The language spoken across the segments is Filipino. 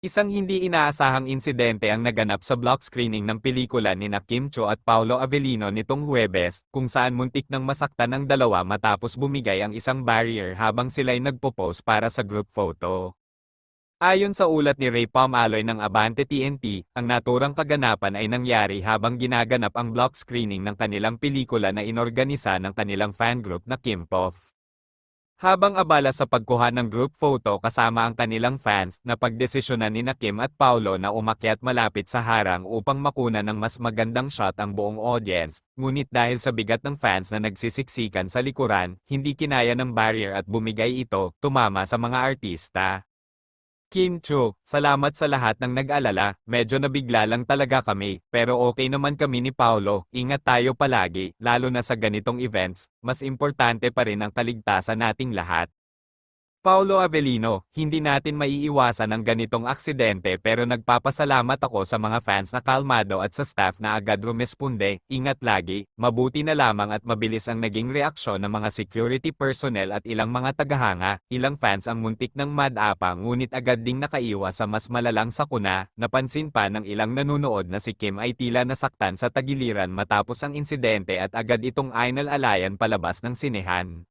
Isang hindi inaasahang insidente ang naganap sa block screening ng pelikula ni Kim Cho at Paolo Avellino nitong Huwebes, kung saan muntik nang masaktan ang dalawa matapos bumigay ang isang barrier habang sila'y nagpo-pose para sa group photo. Ayon sa ulat ni Ray Palmaloy ng Abante TNT, ang naturang kaganapan ay nangyari habang ginaganap ang block screening ng kanilang pelikula na inorganisa ng kanilang fan group na Kim Pof. Habang abala sa pagkuha ng group photo kasama ang kanilang fans, napagdesisyonan ni na Kim at Paulo na umakyat malapit sa harang upang makuna ng mas magandang shot ang buong audience, ngunit dahil sa bigat ng fans na nagsisiksikan sa likuran, hindi kinaya ng barrier at bumigay ito, tumama sa mga artista. Kim Cho, salamat sa lahat ng nag-alala, medyo nabigla lang talaga kami, pero okay naman kami ni Paulo, ingat tayo palagi, lalo na sa ganitong events, mas importante pa rin ang kaligtasan nating lahat. Paulo Avellino, hindi natin maiiwasan ang ganitong aksidente pero nagpapasalamat ako sa mga fans na kalmado at sa staff na agad rumisponde, ingat lagi, mabuti na lamang at mabilis ang naging reaksyon ng mga security personnel at ilang mga tagahanga, ilang fans ang muntik ng mad-apa ngunit agad ding nakaiwas sa mas malalang sakuna, napansin pa ng ilang nanunood na si Kim ay tila nasaktan sa tagiliran matapos ang insidente at agad itong ainal alayan palabas ng sinehan.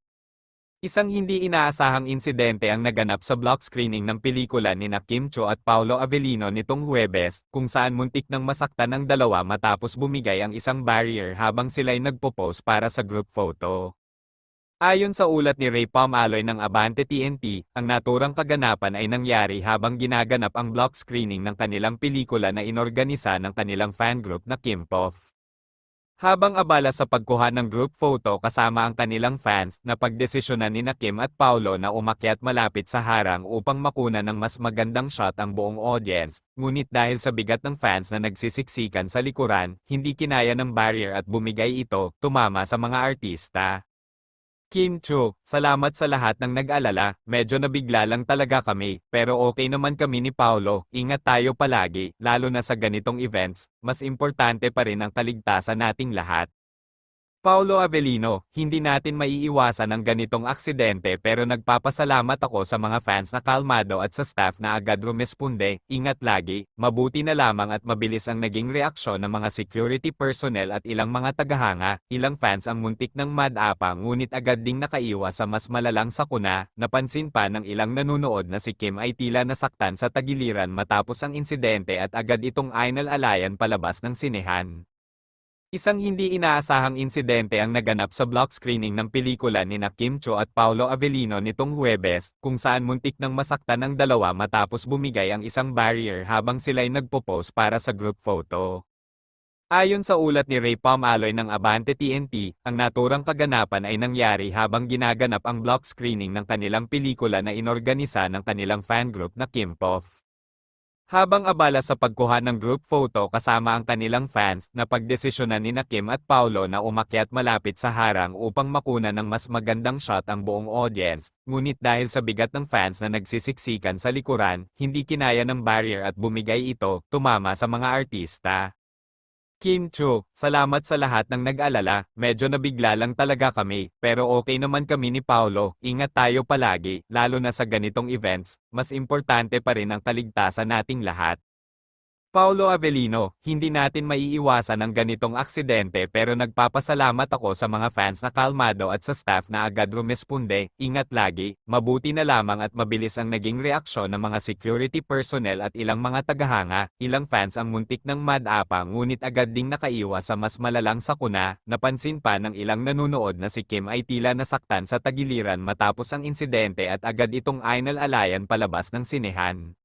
Isang hindi inaasahang insidente ang naganap sa block screening ng pelikula ni Kim Cho at Paolo Avellino nitong Huwebes, kung saan muntik nang masaktan ang dalawa matapos bumigay ang isang barrier habang sila'y nagpo-pose para sa group photo. Ayon sa ulat ni Ray Palmaloy ng Abante TNT, ang naturang kaganapan ay nangyari habang ginaganap ang block screening ng kanilang pelikula na inorganisa ng kanilang fan group na Kim Pof. Habang abala sa pagkuha ng group photo kasama ang kanilang fans, napagdesisyonan ni na Kim at Paulo na umakyat malapit sa harang upang makuna ng mas magandang shot ang buong audience, ngunit dahil sa bigat ng fans na nagsisiksikan sa likuran, hindi kinaya ng barrier at bumigay ito, tumama sa mga artista. Kim Cho, salamat sa lahat ng nag-alala, medyo nabigla lang talaga kami, pero okay naman kami ni Paulo, ingat tayo palagi, lalo na sa ganitong events, mas importante pa rin ang kaligtasan nating lahat. Paulo Avellino, hindi natin maiiwasan ang ganitong aksidente pero nagpapasalamat ako sa mga fans na kalmado at sa staff na agad rumisponde, ingat lagi, mabuti na lamang at mabilis ang naging reaksyon ng mga security personnel at ilang mga tagahanga, ilang fans ang muntik ng mad-apa ngunit agad ding nakaiwas sa mas malalang sakuna, napansin pa ng ilang nanunood na si Kim ay tila nasaktan sa tagiliran matapos ang insidente at agad itong ainal alayan palabas ng sinehan. Isang hindi inaasahang insidente ang naganap sa block screening ng pelikula ni Kim Cho at Paolo Avellino nitong Huwebes, kung saan muntik nang masaktan ang dalawa matapos bumigay ang isang barrier habang sila'y nagpo-pose para sa group photo. Ayon sa ulat ni Ray Palmaloy ng Abante TNT, ang naturang kaganapan ay nangyari habang ginaganap ang block screening ng kanilang pelikula na inorganisa ng kanilang fan group na Kim Pof. Habang abala sa pagkuha ng group photo kasama ang kanilang fans, napagdesisyonan ni Kim at Paulo na umakyat malapit sa harang upang makuna ng mas magandang shot ang buong audience, ngunit dahil sa bigat ng fans na nagsisiksikan sa likuran, hindi kinaya ng barrier at bumigay ito, tumama sa mga artista. Kim Cho, salamat sa lahat ng nag-alala, medyo nabigla lang talaga kami, pero okay naman kami ni Paulo, ingat tayo palagi, lalo na sa ganitong events, mas importante pa rin ang kaligtasan nating lahat. Paulo Avellino, hindi natin maiiwasan ang ganitong aksidente pero nagpapasalamat ako sa mga fans na kalmado at sa staff na agad rumisponde, ingat lagi, mabuti na lamang at mabilis ang naging reaksyon ng mga security personnel at ilang mga tagahanga, ilang fans ang muntik ng mad-apa ngunit agad ding nakaiwas sa mas malalang sakuna, napansin pa ng ilang nanunood na si Kim ay tila nasaktan sa tagiliran matapos ang insidente at agad itong ainal alayan palabas ng sinehan.